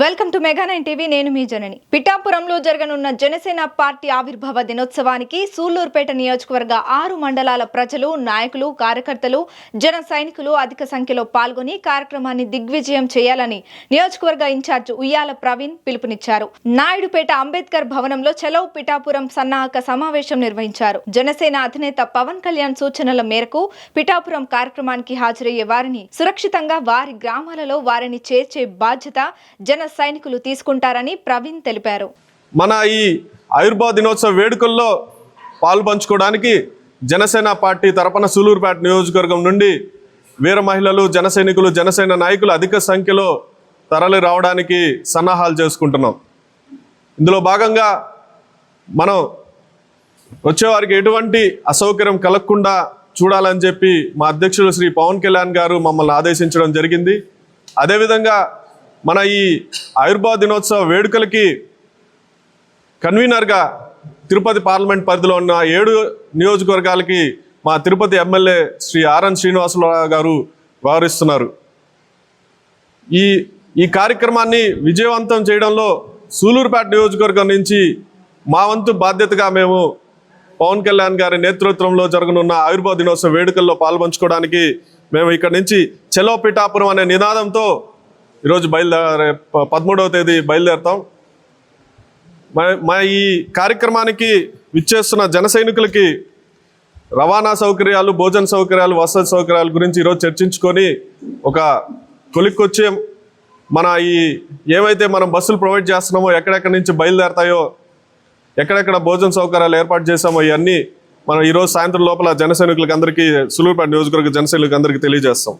Welcome to mega nine TV నేను మీ జనని. పిఠాపురంలో జరగనున్న జనసేన పార్టీ ఆవిర్భావ దినోత్సవానికి సూళ్ళూరుపేట నియోజకవర్గ ఆరు మండలాల ప్రజలు నాయకులు కార్యకర్తలు జన సైనికులు అధిక సంఖ్యలో పాల్గొని కార్యక్రమాన్ని దిగ్విజయం చేయాలని నియోజకవర్గ ఇన్ఛార్జ్ ఉయ్యాల ప్రవీణ్ పిలుపునిచ్చారు. నాయుడుపేట అంబేద్కర్ భవనంలో చలో పిఠాపురం సన్నాహక సమావేశం నిర్వహించారు. జనసేన అధినేత పవన్ కళ్యాణ్ సూచనల మేరకు పిఠాపురం కార్యక్రమానికి హాజరయ్యే వారిని సురక్షితంగా వారి గ్రామాలలో వారిని చేర్చే బాధ్యత జన సైనికులు తీసుకుంటారని ప్రవీణ్ తెలిపారు. మన ఈ ఆయుర్వేద దినోత్సవ వేడుకల్లో పాలు పంచుకోవడానికి జనసేన పార్టీ తరపున సూలూరుపేట నియోజకవర్గం నుండి వీర మహిళలు జన సైనికులు జనసేన నాయకులు అధిక సంఖ్యలో తరలి రావడానికి సన్నాహాలు చేసుకుంటున్నాం. ఇందులో భాగంగా మనం వచ్చేవారికి ఎటువంటి అసౌకర్యం కలగకుండా చూడాలని చెప్పి మా అధ్యక్షులు శ్రీ పవన్ కళ్యాణ్ గారు మమ్మల్ని ఆదేశించడం జరిగింది. అదేవిధంగా మన ఈ ఆయుర్వేద దినోత్సవ వేడుకలకి కన్వీనర్గా తిరుపతి పార్లమెంట్ పరిధిలో ఉన్న ఏడు నియోజకవర్గాలకి మా తిరుపతి ఎమ్మెల్యే శ్రీ ఆర్ఎన్ శ్రీనివాసరావు గారు వ్యవహరిస్తున్నారు. ఈ ఈ కార్యక్రమాన్ని విజయవంతం చేయడంలో సూలూరుపేట నియోజకవర్గం నుంచి మా వంతు బాధ్యతగా మేము పవన్ కళ్యాణ్ గారి నేతృత్వంలో జరగనున్న ఆయుర్వేద దినోత్సవ వేడుకల్లో పాల్పంచుకోవడానికి మేము ఇక్కడ నుంచి చెలో పిఠాపురం అనే నినాదంతో ఈరోజు బయలుదేరే ప- పదమూడవ తేదీ బయలుదేరుతాం. మా మా ఈ కార్యక్రమానికి విచ్చేస్తున్న జన సైనికులకి రవాణా సౌకర్యాలు భోజన సౌకర్యాలు వసతి సౌకర్యాల గురించి ఈరోజు చర్చించుకొని ఒక కొలిక్కొచ్చి మన ఈ ఏవైతే మనం బస్సులు ప్రొవైడ్ చేస్తున్నామో ఎక్కడెక్కడి నుంచి బయలుదేరతాయో ఎక్కడెక్కడ భోజన సౌకర్యాలు ఏర్పాటు చేసామో ఇవన్నీ మనం ఈరోజు సాయంత్రం లోపల జన సైనికులకి అందరికీ సులువుపేట నియోజకవర్గ జన సైనికులకి అందరికీ తెలియజేస్తాం.